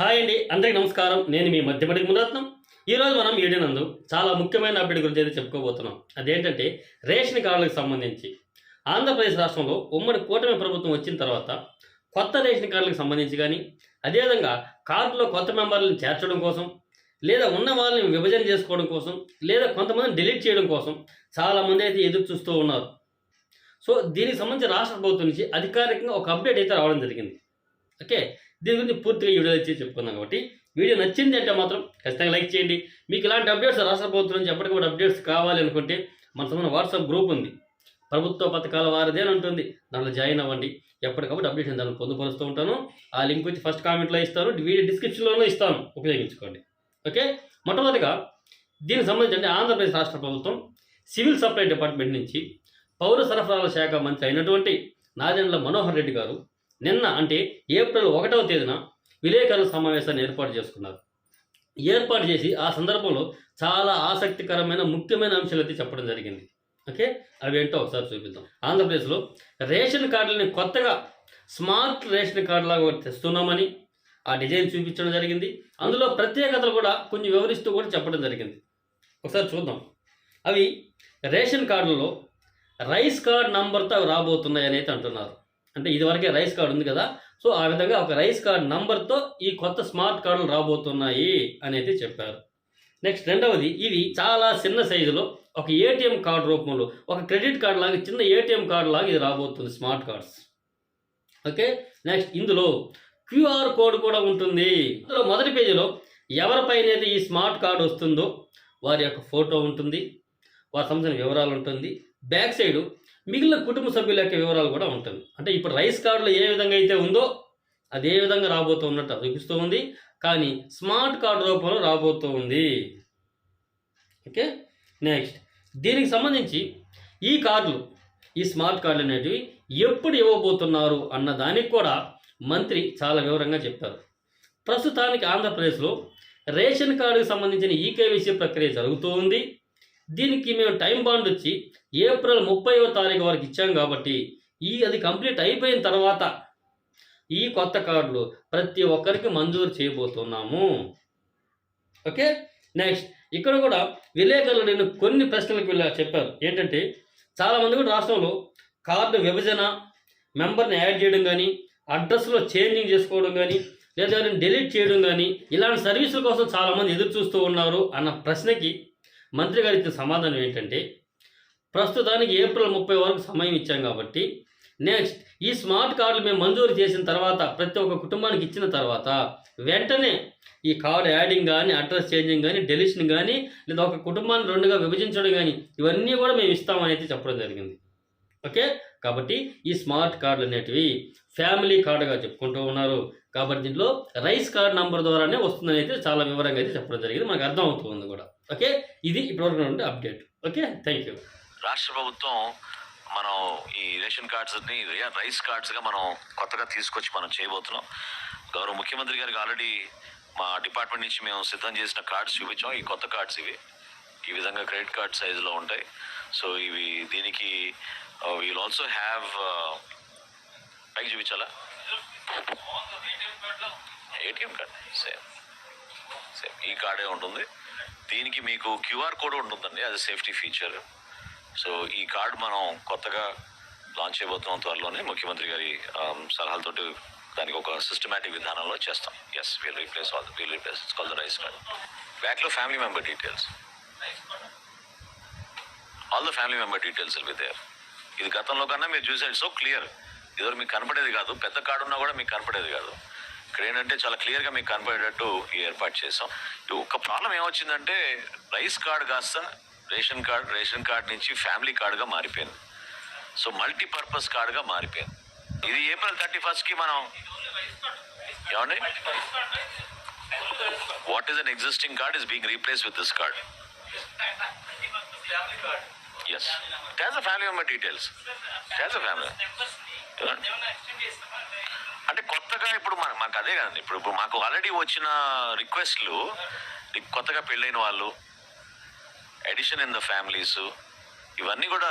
Hi అండి అందరికీ నమస్కారం. నేను మీ మధ్యపడి మురత్నం. ఈరోజు మనం ఏడినందు చాలా ముఖ్యమైన అప్డేట్ గురించి అయితే చెప్పుకోబోతున్నాం. అదేంటంటే రేషన్ కార్డులకు సంబంధించి ఆంధ్రప్రదేశ్ రాష్ట్రంలో ఉమ్మడి కూటమి ప్రభుత్వం వచ్చిన తర్వాత కొత్త రేషన్ కార్డులకు సంబంధించి కానీ అదేవిధంగా కార్డులో కొత్త మెంబర్లను చేర్చడం కోసం లేదా ఉన్న వాళ్ళని విభజన చేసుకోవడం కోసం లేదా కొంతమందిని డిలీట్ చేయడం కోసం చాలామంది అయితే ఎదురు చూస్తూ ఉన్నారు. సో దీనికి సంబంధించి రాష్ట్ర ప్రభుత్వం నుంచి అధికారికంగా ఒక అప్డేట్ అయితే రావడం జరిగింది. ఓకే? దీని గురించి పూర్తిగా ఈ వీడియో వచ్చి చెప్పుకుందాం కాబట్టి వీడియో నచ్చింది అంటే మాత్రం ఖచ్చితంగా లైక్ చేయండి. మీకు ఇలాంటి అప్డేట్స్ రాష్ట్ర ప్రభుత్వం నుంచి ఎప్పటికప్పుడు అప్డేట్స్ కావాలి అనుకుంటే మన సంబంధం వాట్సాప్ గ్రూప్ ఉంది. ప్రభుత్వ పథకాల వారిదే ఉంటుంది. దాంట్లో జాయిన్ అవ్వండి. ఎప్పటికప్పుడు అప్డేషన్ దాన్ని పొందుపరుస్తూ ఉంటాను. ఆ లింక్ వచ్చి ఫస్ట్ కామెంట్లో ఇస్తాను. వీడియో డిస్క్రిప్షన్లోనూ ఇస్తాను. ఉపయోగించుకోండి. ఓకే? మొట్టమొదటిగా దీనికి సంబంధించి అంటే ఆంధ్రప్రదేశ్ రాష్ట్ర ప్రభుత్వం సివిల్ సప్లై డిపార్ట్మెంట్ నుంచి పౌర సరఫరాల శాఖ మంత్రి అయినటువంటి నాదెండ్ల మనోహర్ రెడ్డి గారు నిన్న అంటే ఏప్రిల్ ఒకటవ తేదీన విలేకరుల సమావేశాన్ని ఏర్పాటు చేసుకున్నారు. ఏర్పాటు చేసి ఆ సందర్భంలో చాలా ఆసక్తికరమైన ముఖ్యమైన అంశాలు అయితే చెప్పడం జరిగింది. ఓకే? అవి ఏంటో ఒకసారి చూపిద్దాం. ఆంధ్రప్రదేశ్లో రేషన్ కార్డులని కొత్తగా స్మార్ట్ రేషన్ కార్డు లాగా తెస్తున్నామని ఆ డిజైన్ చూపించడం జరిగింది. అందులో ప్రత్యేకతలు కూడా కొంచెం వివరిస్తూ కూడా చెప్పడం జరిగింది. ఒకసారి చూద్దాం. అవి రేషన్ కార్డులలో రైస్ కార్డ్ నంబర్తో అవి రాబోతున్నాయి అని అయితే అంటున్నారు. అంటే ఇదివరకే రైస్ కార్డు ఉంది కదా. సో ఆ విధంగా ఒక రైస్ కార్డ్ నంబర్తో ఈ కొత్త స్మార్ట్ కార్డులు రాబోతున్నాయి అనేది చెప్పారు. నెక్స్ట్ రెండవది ఇవి చాలా చిన్న సైజులో ఒక ఏటీఎం కార్డు రూపంలో ఒక క్రెడిట్ కార్డు లాగా చిన్న ఏటీఎం కార్డు లాగా ఇది రాబోతుంది స్మార్ట్ కార్డ్స్. ఓకే నెక్స్ట్ ఇందులో క్యూఆర్ కోడ్ కూడా ఉంటుంది. ఇందులో మొదటి పేజీలో ఎవరిపైన అయితే ఈ స్మార్ట్ కార్డు వస్తుందో వారి యొక్క ఫోటో ఉంటుంది వారి సంబంధించిన వివరాలు ఉంటుంది. బ్యాక్ సైడ్ మిగిలిన కుటుంబ సభ్యుల యొక్క వివరాలు కూడా ఉంటుంది. అంటే ఇప్పుడు రైస్ కార్డులో ఏ విధంగా అయితే ఉందో అదే విధంగా రాబోతూ ఉన్నట్టు చూపిస్తూ ఉంది. కానీ స్మార్ట్ కార్డు రూపంలో రాబోతూ ఉంది. ఓకే? నెక్స్ట్. దీనికి సంబంధించి ఈ కార్డులు ఈ స్మార్ట్ కార్డులు అనేటివి ఎప్పుడు ఇవ్వబోతున్నారు అన్న దానికి కూడా మంత్రి చాలా వివరంగా చెప్పారు. ప్రస్తుతానికి ఆంధ్రప్రదేశ్లో రేషన్ కార్డుకు సంబంధించిన ఈకేవీసీ ప్రక్రియ జరుగుతూ ఉంది. దీనికి మేము టైం బాండ్ వచ్చి ఏప్రిల్ ముప్పైవ తారీఖు వరకు ఇచ్చాం కాబట్టి ఈ అది కంప్లీట్ అయిపోయిన తర్వాత ఈ కొత్త కార్డులు ప్రతి ఒక్కరికి మంజూరు చేయబోతున్నాము. ఓకే? నెక్స్ట్ ఇక్కడ కూడా విలేకరులు నేను కొన్ని ప్రశ్నలకు వెళ్ళా చెప్పారు. ఏంటంటే చాలామంది కూడా రాష్ట్రంలో కార్డు విభజన మెంబర్ని యాడ్ చేయడం కానీ అడ్రస్లో చేంజింగ్ చేసుకోవడం కానీ లేదా డిలీట్ చేయడం కానీ ఇలాంటి సర్వీసుల కోసం చాలామంది ఎదురు చూస్తూ ఉన్నారు అన్న ప్రశ్నకి మంత్రి గారు ఇచ్చిన సమాధానం ఏంటంటే ప్రస్తుతానికి ఏప్రిల్ ముప్పై వరకు సమయం ఇచ్చాం కాబట్టి నెక్స్ట్ ఈ స్మార్ట్ కార్డులు మేము మంజూరు చేసిన తర్వాత ప్రతి ఒక్క కుటుంబానికి ఇచ్చిన తర్వాత వెంటనే ఈ కార్డు యాడింగ్ కానీ అడ్రస్ చేంజింగ్ కానీ డెలిషన్ కానీ లేదా ఒక కుటుంబాన్ని రెండుగా విభజించడం కానీ ఇవన్నీ కూడా మేము ఇస్తామని అయితే చెప్పడం జరిగింది. ఓకే? కాబట్టి ఈ స్మార్ట్ కార్డులు అనేటివి ఫ్యామిలీ కార్డుగా చెప్పుకుంటూ ఉన్నారు. కాబట్టి దీంట్లో రైస్ కార్డ్ నంబర్ ద్వారానే వస్తుందని అయితే చాలా వివరంగా అయితే చెప్పడం జరిగింది. మనకు అర్థం అవుతుంది కూడా. ఓకే? ఇది ఇప్పటివరకు అప్డేట్. ఓకే? Thank you. రాష్ట్ర ప్రభుత్వం మనం ఈ రేషన్ కార్డ్స్ని రైస్ కార్డ్స్గా మనం కొత్తగా తీసుకొచ్చి మనం చేయబోతున్నాం. గౌరవ ముఖ్యమంత్రి గారికి ఆల్రెడీ మా డిపార్ట్మెంట్ నుంచి మేము సిద్ధం చేసిన కార్డ్స్ చూపించాం. ఈ కొత్త కార్డ్స్ ఇవి. ఈ విధంగా క్రెడిట్ కార్డ్ సైజులో ఉంటాయి. సో ఇవి దీనికి వీల్ ఆల్సో హ్యావ్ పైకి చూపించాలా? ఏటీఎం కార్డ్ సేమ్ సేమ్ ఈ కార్డే ఉంటుంది. దీనికి మీకు క్యూఆర్ కోడ్ ఉంటుందండి. అది సేఫ్టీ ఫీచర్. సో ఈ కార్డ్ మనం కొత్తగా లాంచ్ చేయబోతున్నాం త్వరలోనే. ముఖ్యమంత్రి గారి um, సలహాలతోటి దానికి ఒక సిస్టమేటిక్ విధానంలో చేస్తాం. Yes we'll replace all we'll replace call the rice card బ్యాక్లో family member details all the family member details will be there ఇది గతంలో కన్నా మీరు చూసారు సో క్లియర్ ఇదివరకు మీకు కనపడేది కాదు పెద్ద కార్డు ఉన్నా కూడా మీకు కనపడేది కాదు. ఇక్కడ ఏంటంటే చాలా క్లియర్గా మీకు కనపడేటట్టు ఏర్పాటు చేసాం ఒక ప్రాబ్లం ఏమొచ్చిందంటే రైస్ కార్డ్ కాస్త రేషన్ కార్డ్ రేషన్ కార్డ్ నుంచి ఫ్యామిలీ కార్డ్గా మారిపోయింది. సో మల్టీపర్పస్ కార్డ్గా మారిపోయింది. ఇది ఏప్రిల్ థర్టీ ఫస్ట్కి మనం ఏమండి? What is an existing card is being replace with this card as has a family member details has a family అంటే కొత్తగా ఇప్పుడు మన మాకు అదే కదండి. ఇప్పుడు ఇప్పుడు మాకు ఆల్రెడీ వచ్చిన రిక్వెస్ట్లు కొత్తగా పెళ్ళైన వాళ్ళు ఎడిషన్ ఇన్ ద ఫ్యామిలీస్ ఇవన్నీ కూడా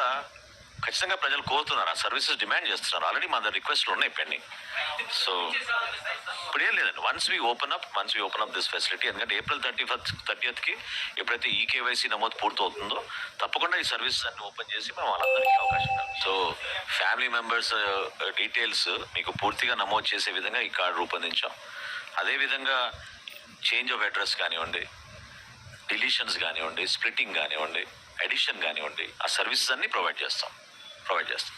ఖచ్చితంగా ప్రజలు కోరుతున్నారు. ఆ సర్వీసెస్ డిమాండ్ చేస్తున్నారు. ఆల్రెడీ మా దగ్గర రిక్వెస్ట్లు ఉన్నాయి పెండింగ్ సో ఇప్పుడు ఏం లేదండి. Once we open up once we open up this facility ఎందుకంటే ఏప్రిల్ థర్టీ ఫస్ట్ థర్టీయత్కి ఎప్పుడైతే ఈ కేవైసీ నమోదు పూర్తవుతుందో తప్పకుండా ఈ సర్వీసెస్ అన్ని ఓపెన్ చేసి మేము వాళ్ళందరికీ అవకాశం సో ఫ్యామిలీ మెంబర్స్ డీటెయిల్స్ మీకు పూర్తిగా నమోదు చేసే విధంగా ఈ కార్డు రూపొందించాం. అదేవిధంగా చేంజ్ ఆఫ్ అడ్రస్ కానివ్వండి డిలీషన్స్ కానివ్వండి స్ప్లిట్టింగ్ కానివ్వండి ఎడిషన్ కానివ్వండి ఆ సర్వీసెస్ అన్నీ ప్రొవైడ్ చేస్తాం. ప్రొవైడ్ చేస్తాం